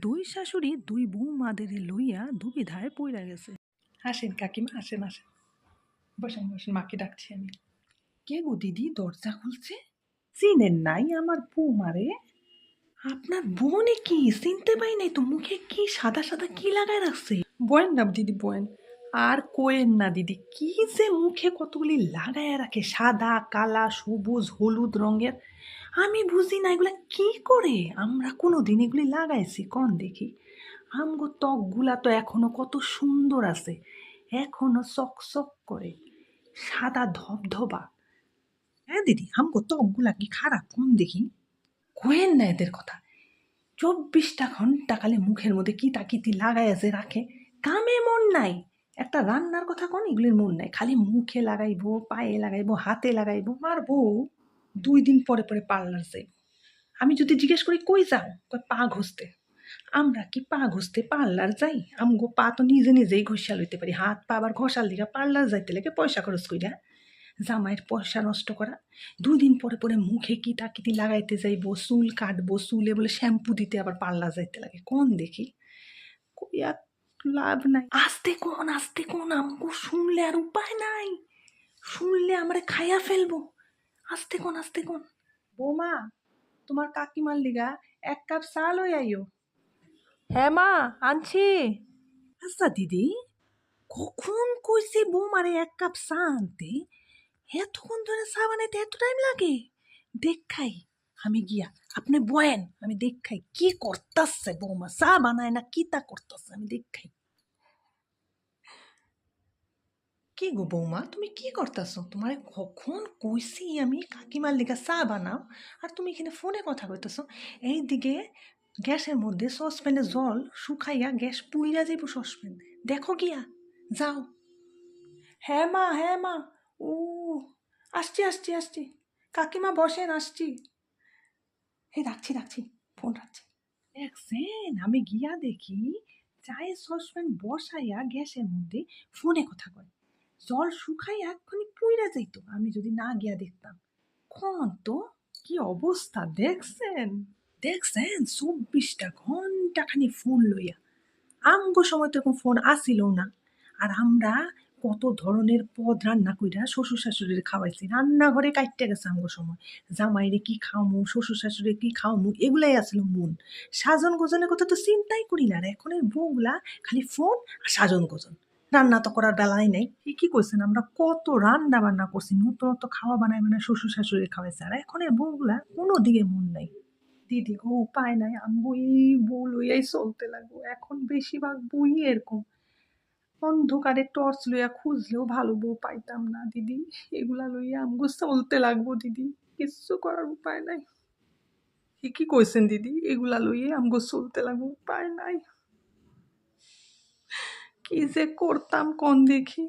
দুই শাশুড়ি দুই বউ মাদের লইয়া দুবিধায় পইরা গেছে। আসেন কাকিমা আসেন আসেন। বসেন বসেন মাকে ডাকছি আমি। কে গো দিদি দরজা খুলছে? চিনেন নাই আমার বৌমারে আপনার বোনে কি? চিনতে পাই নাই তো মুখে কি সাদা সাদা কি লাগায় রাখছে? বয়েন না দিদি বয়েন। আর কোয়েন না, দিদি। কি যে মুখে কতগুলি লাগায় রাখে, সাদা, কালা, সবুজ, হলুদ রঙের। আমি বুঝি না এগুলা কি করে? আমরা কোনো দিন এগুলি লাগাইছি, কন দেখি। আমগো ত্বকগুলা তো এখনও কত সুন্দর আছে, এখনও চকচক করে, সাদা ধবধবা। হ্যাঁ দিদি, আমগো ত্বকগুলা কি খারাপ কম দেখি। কোয়েন না এদের কথা? চব্বিশটা ঘণ্টা খালি মুখের মধ্যে কি তাকিতি লাগাই আছে রাখে, কামে মন নাই। একটা রান্নার কথা কোন? এগুলির মন নাই। খালি মুখে লাগাইবো, পায়ে লাগাইবো, হাতে লাগাইবো আমার বউ দুই দিন পরে পরে পার্লার যাইব। আমি যদি জিজ্ঞেস করি, কই যাও? কই পা ঘষতে। আমরা কি পা ঘষতে পার্লার যাই? আমগো পা তো নিজে নিজেই ঘষা লইতে পারি। হাত পা আবার ঘষার দিকে পার্লার যাইতে লাগে পয়সা খরচ কইরা। জামাইয়ের পয়সা নষ্ট করা। দুই দিন পরে পরে মুখে কি তাকিতি লাগাইতে যাইবো, চুল কাটবো, চুলে বলে শ্যাম্পু দিতে আবার পার্লার যাইতে লাগে। কোন দেখি? কই আর লাভ নাই। আস্তে কোন আস্তে কোন আমগো শুনলে আর উপায় নাই। শুনলে আমরা খাইয়া ফেলব। আস্তে কোন আস্তে কোন বৌমা তোমার কাকিমার লিগা এক কাপ চা লই আইও। হ্যাঁ মা আনছি। আচ্ছা দিদি কখন কইছে বৌমারে এক কাপ চা আনতে? এতক্ষণ ধরে চা বানাইতে এত টাইম লাগে? দেখাই। আমি গিয়া, আপনি বয়েন, আমি দেখাই, কি করতাছে বৌমা? চা বানায় না, কি তা করতাছে? আমি দেখাই। কি গো বৌমা, তুমি কি করতেছো? তোমার কখন কইছি আমি, কাকিমার লেগে চা বানাও, আর তুমি এখানে ফোনে কথা কইতেছো? এইদিকে গ্যাসের মধ্যে সসপ্যানে জল শুকাইয়া গ্যাস পুইরা যাইব সসপ্যান। দেখো গিয়া, যাও। হ্যাঁ মা হ্যাঁ মা। ও, আসছি আসছি আসছি। কাকিমা বসেন, আসছি। এই রাখছি রাখছি ফোন রাখছি। দেখছেন আমি গিয়া দেখি চায়ের সসপ্যান বসাইয়া গ্যাসের মধ্যে ফোনে কথা কয়। জল শুকাই এক্ষুনি পুইরা যাইত, আমি যদি না গিয়া দেখতাম। কোন তো, কি অবস্থা দেখছেন দেখছেন চব্বিশটা ঘণ্টা খানি ফোন লইয়া। আমগো সময় তো এরকম ফোন আসিল না। আর আমরা কত ধরনের পদ রান্না কইরা শ্বশুর শাশুড়ির খাওয়াইছি। রান্নাঘরে কাটতে গেছে আমগো সময়। জামাইরে কি খাওয়ামু শ্বশুর শাশুড়ি কি খাওয়ামু, এগুলাই আসলো মন সাজন গোজনের কথা তো চিন্তাই করি না আর এখনের বউগুলা খালি ফোন আর সাজন গোজন। রান্না তো করার বেলায় নেই। ঠিকই করছেন আমরা কত রান্না বান্না করছি নতুন নতুন খাওয়া বানাই মানে শ্বশুর শাশুড়ি খাওয়াইছে। আর এখনের বউগুলা কোনো দিকে মন নাই। দিদি গো, উপায় নাই। আমি বই বউ লইয়াই চলতে লাগবো। এখন বেশিরভাগ বই এরকম অন্ধকারে টর্চ লইয়া খুঁজলেও ভালো বউ পাইতাম না, দিদি। এগুলা লইয়া আমগো চলতে লাগবো, দিদি। কিচ্ছু করার উপায় নাই। ঠিকই কইছেন, দিদি? এগুলা লইয়ে আমগো চলতে লাগবো, উপায় নাই। কি যে করতাম, কোন দেখি?